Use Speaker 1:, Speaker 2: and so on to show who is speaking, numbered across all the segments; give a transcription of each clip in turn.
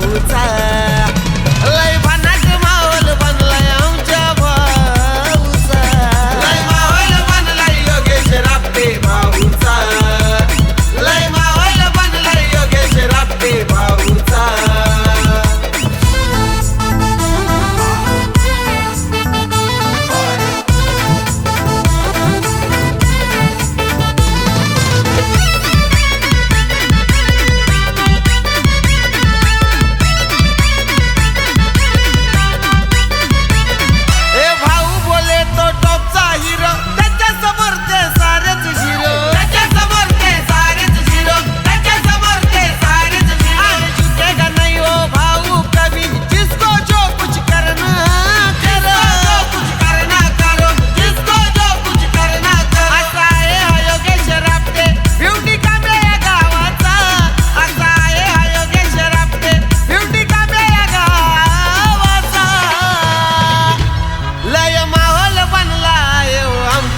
Speaker 1: saúde.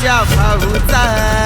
Speaker 1: माझ्या भाऊचा.